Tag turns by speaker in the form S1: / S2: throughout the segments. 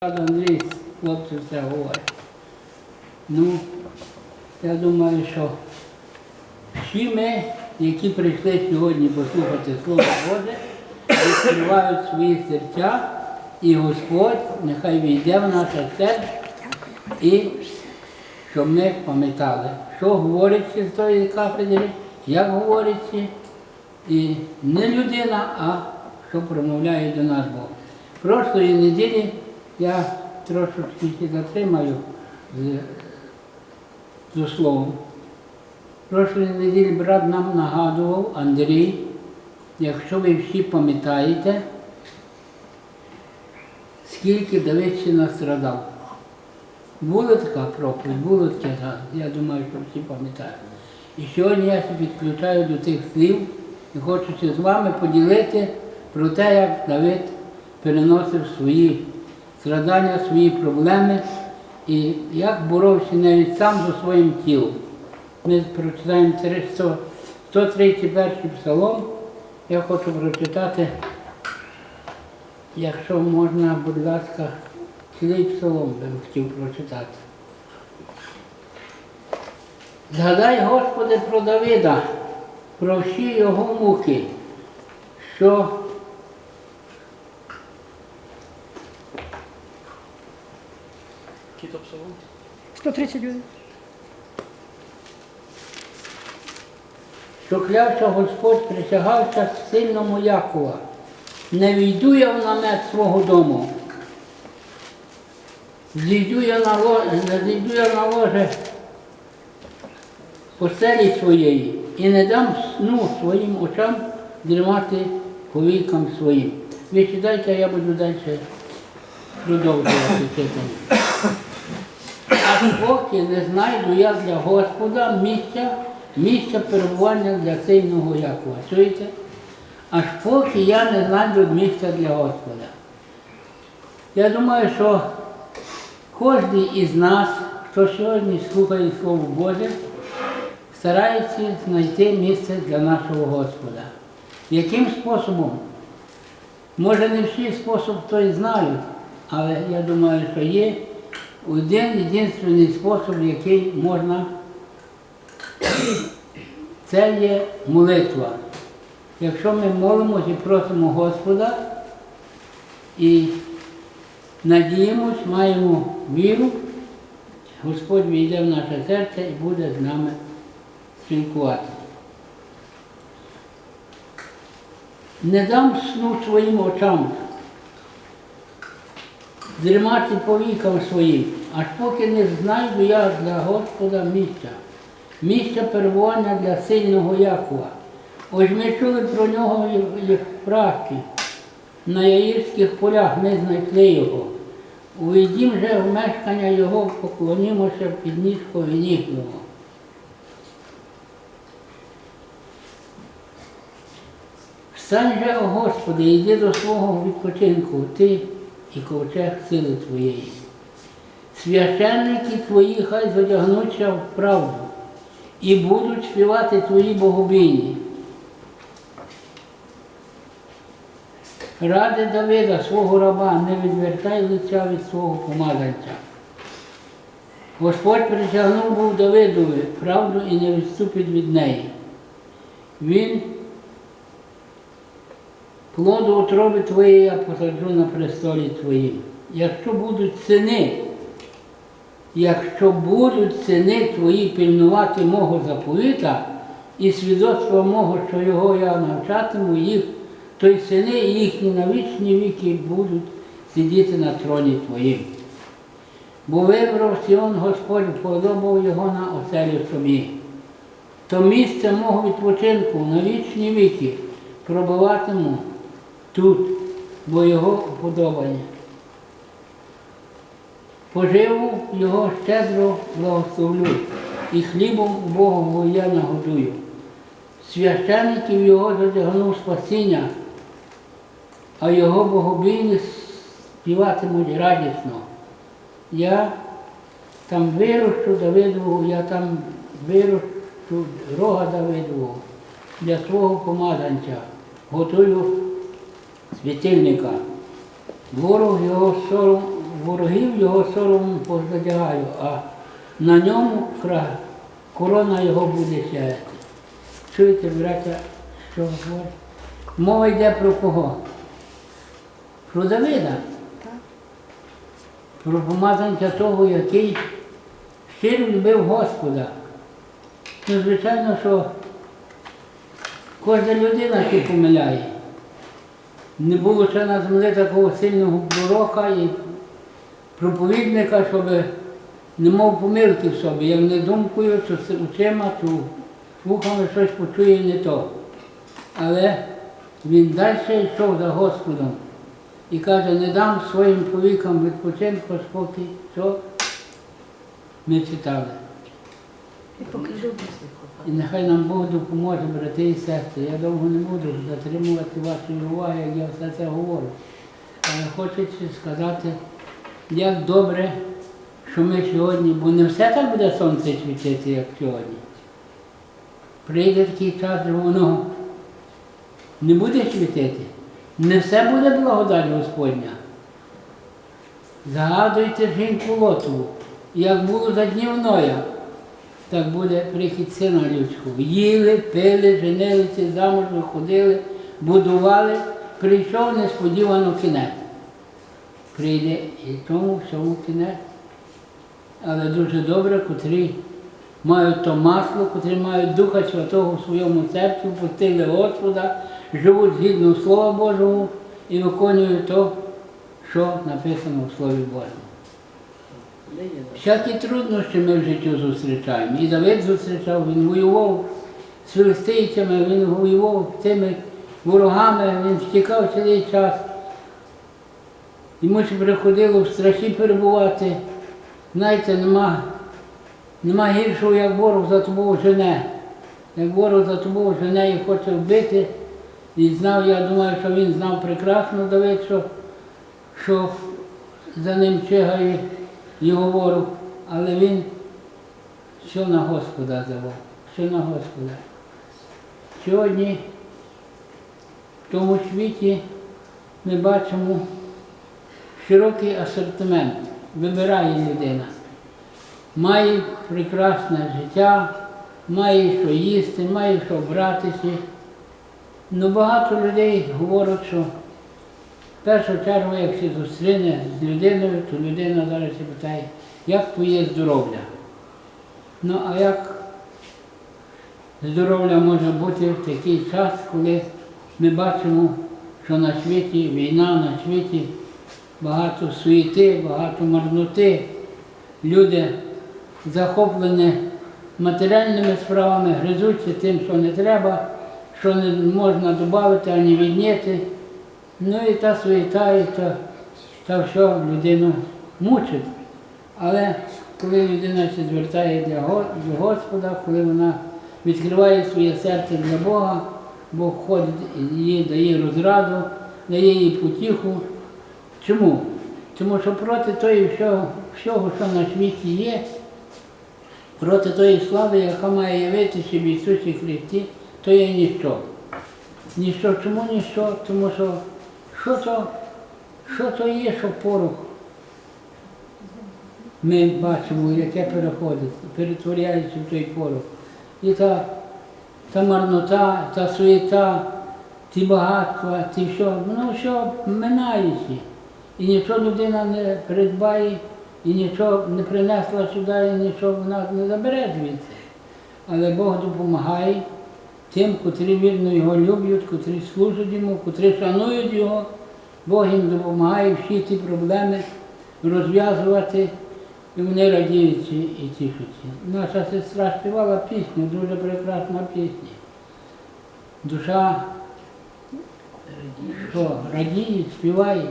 S1: Андрій хлопці все говорить. Ну, я думаю, що всі ми, які прийшли сьогодні послухати Слово Боже, відкривають свої серця, і Господь нехай війде в наше серце і щоб ми пам'ятали, що говориться з тої кафедри, як говориться, і не людина, а що промовляє до нас Бог. Прошлої неділі я трошечки затримаю з, словом. Прошлої неділі брат нам нагадував Андрій, якщо ви всі пам'ятаєте, скільки Давид ще настрадав. Була така проповідь, було таке, я думаю, що всі пам'ятають. І сьогодні я підключаю до тих слів і хочу з вами поділити про те, як Давид переносив свої страдання, свої проблеми і як боровся навіть сам за своїм тілом. Ми прочитаємо 300 131 псалом. Я хочу прочитати, якщо можна, будь ласка, цілий псалом би хотів прочитати. Згадай, Господи, про Давида, про всі його муки, що
S2: То псалом?
S3: 131.
S1: що клявся Господь, присягався сильному Якова. Не війду я в намет свого дому. Зійду я на ложе, зійду я на ложе постелі своєї і не дам сну своїм очам дрімати повікам своїм. Ви читайте, а я буду далі продовжувати читання. Поки не знайду я для Господа місця, місця перебування для сильного Якова. Чуєте? Аж поки я не знайду місця для Господа. Я думаю, що кожен із нас, хто сьогодні слухає Слово Боже, старається знайти місце для нашого Господа. Яким способом? Може не всі спосіб то і знають, але я думаю, що є один єдиний спосіб, який можна, це є молитва. Якщо ми молимося і просимо Господа і надіємось, маємо віру, Господь війде в наше серце і буде з нами спілкуватися. Не дам сну своїм очам, дрімати по вікам своїм, аж поки не знайду я для Господа місця, місця перебування для сильного Якова. Ось ми чули про нього як прахи. На яїрських полях ми знайшли його. Увійдім же в мешкання його, поклонімося під ніжкою ніг його. Встань же, о Господи, йди до свого відпочинку, ти і ковчег сили Твоєї. Священники Твої хай задягнуться в правду і будуть співати Твої богобійні. Ради Давида, свого раба, не відвертай лиця від свого помазанця. Господь притягнув був Давидові правду і не відступить від неї. Він плоду утроби Твоєї я посаджу на престолі Твоїм. Якщо будуть сини, якщо будуть сини Твої пильнувати мого заповіта і свідоцтва мого, що його я навчатиму їх, то й сини і їхні на вічні віки будуть сидіти на троні Твоїм. Бо вибрав Сіон Господь, подобав його на оселю собі. То місце мого відпочинку на вічні віки пробиватиму тут, бо його вподобання. Поживу його щедро благословлю, і хлібом Богом я нагодую. Священників його задягнув спасіння, а його богобійні співатимуть радісно. Я там вирощу Давидову, я там вирощу рога Давидового для свого помазанця, готую світильника. Ворог його сором ворогів його соромом позадягаю, а на ньому кра- корона його буде сяяти. Чуєте, браття, що говорить? Мова йде про кого? Про Давида. Про помазанця того, який щиро любив Господа. Ну, звичайно, що кожна людина ще помиляє. Не було ще на землі такого сильного пророка і проповідника, щоб не мав помилки в собі. Як не думкою, з очима, то вухами щось почує не то. Але він далі йшов за Господом і каже, не дам своїм повікам відпочинку, спокій, що ми читали.
S3: І покажу.
S1: І нехай нам Бог допоможе, брати і сестри. Я довго не буду затримувати вашої уваги, як я все це говорю. Але хочеться сказати, як добре, що ми сьогодні, бо не все так буде сонце світити, як сьогодні. Прийде такий час, що воно не буде світити. Не все буде благодать Господня. Згадуйте жінку Лотову, як було за днів Ноя, так буде прихід сина людського. Їли, пили, женилися, замуж виходили, будували, прийшов несподівано кінець. Прийде і тому всьому кінець. Але дуже добре, котрі мають то масло, котрі мають Духа Святого в своєму серці, впустили Господа, живуть згідно Слова Божого і виконують то, що написано в Слові Божому. Всякі труднощі ми в житті зустрічаємо. І Давид зустрічав, він воював з філістийцями, він воював з тими ворогами, він втікав цілий час. Йому ще приходило в страхі перебувати. Знаєте, нема, нема гіршого, як ворог за тобою жене. Як ворог за тобою жене і хоче вбити. І знав, я думаю, що він знав прекрасно Давид, що, що за ним чигає його ворог, але він що на Господа давав, що на Господа. Сьогодні в тому світі ми бачимо широкий асортимент, вибирає людина. Має прекрасне життя, має що їсти, має що братися. Ну багато людей говорять, що першу чергу, як се зустріне з людиною, то людина зараз питає, як твоє здоров'я? Ну а як здоров'я може бути в такий час, коли ми бачимо, що на світі війна, на світі багато суєти, багато марноти, люди захоплені матеріальними справами, гризуться тим, що не треба, що не можна додати ані відняти. Ну і та суєта, і та, та все людину мучить. Але коли людина звертає для Господа, коли вона відкриває своє серце для Бога, Бог ходить і дає розраду, дає їй потіху. Чому? Тому що проти тої всього, всього, що на світі є, проти тої слави, яка має явитися в Ісусі Христі, то є ніщо. Ніщо. Чому ніщо? Тому що що то, що то є, що порох? Ми бачимо, яке переходить, перетворяється в той порох. І та, та марнота, та суєта, ті багатства, ті все, воно все минається. І нічого людина не придбає, і нічого не принесла сюди, і нічого вона не забере звідси. Але Бог допомагає тим, котрі вірно його люблять, котрі служать йому, котрі шанують його. Бог їм допомагає всі ці проблеми розв'язувати, і вони радіють і тішуться. Наша сестра співала пісню, дуже прекрасна пісня. Душа що, радіє, співає.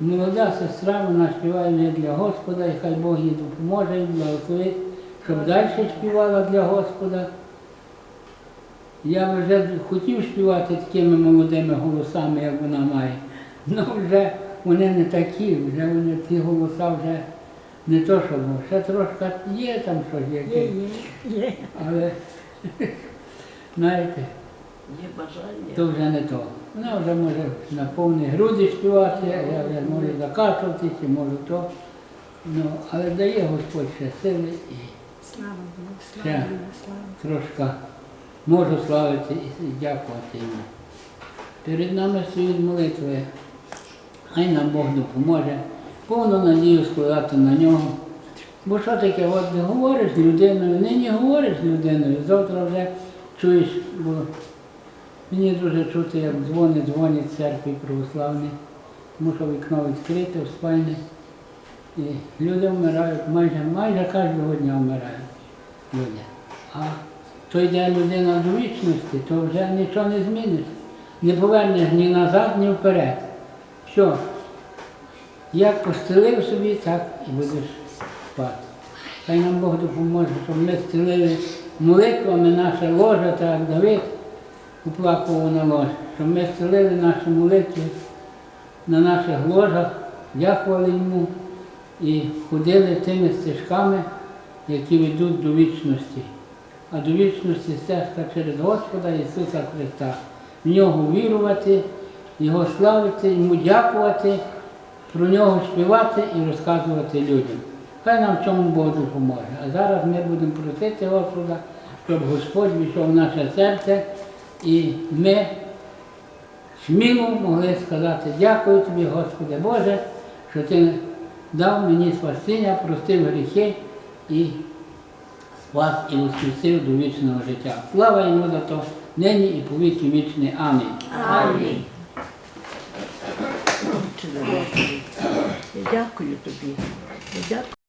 S1: Молода сестра, вона співає не для Господа, і хай Бог їй допоможе, і благословить, щоб далі співала для Господа. Я вже хотів співати такими молодими голосами, як вона має. Ну вже вони не такі, вже вони ті голоса вже не то, що було. Ще трошки є там щось яке.
S3: є, є.
S1: Але знаєте,
S2: Є бажання.
S1: то вже не то. Вона вже може на повні груди співати, я вже можу закашлятися, можу то. Ну, але дає Господь ще сили і
S3: Слава Богу, слава Богу, слава.
S1: трошки можу славити і дякувати йому. Перед нами стоїть молитви. Хай нам Бог допоможе, повну надію складати на нього. Бо що таке, от не говориш з людиною, нині говориш з людиною, завтра вже чуєш, бо мені дуже чути, як дзвони дзвонять церкві православні, тому що вікно відкрите в спальні. І люди вмирають, майже, майже кожного дня вмирають люди. А то йде людина до вічності, то вже нічого не зміниш. Не повернеш ні назад, ні вперед. Що? Як постелив собі, так і будеш спати. Хай нам Бог допоможе, щоб ми стелили молитвами наше ложе, так Давид уплакував на ложе, щоб ми стелили наші молитви на наших ложах, дякували йому і ходили тими стежками, які ведуть до вічності. А до вічності стежка через Господа Ісуса Христа. В нього вірувати, Його славити, йому дякувати, про нього співати і розказувати людям. Хай нам в цьому Бог допоможе. А зараз ми будемо просити Господа, щоб Господь війшов в наше серце і ми сміло могли сказати дякую тобі, Господи Боже, що ти дав мені спасіння, простив гріхи і спас і воскресив до вічного життя. Слава йому за то нині і по віки вічні. Амінь.
S2: Амінь. Дякую тобі. Дякую.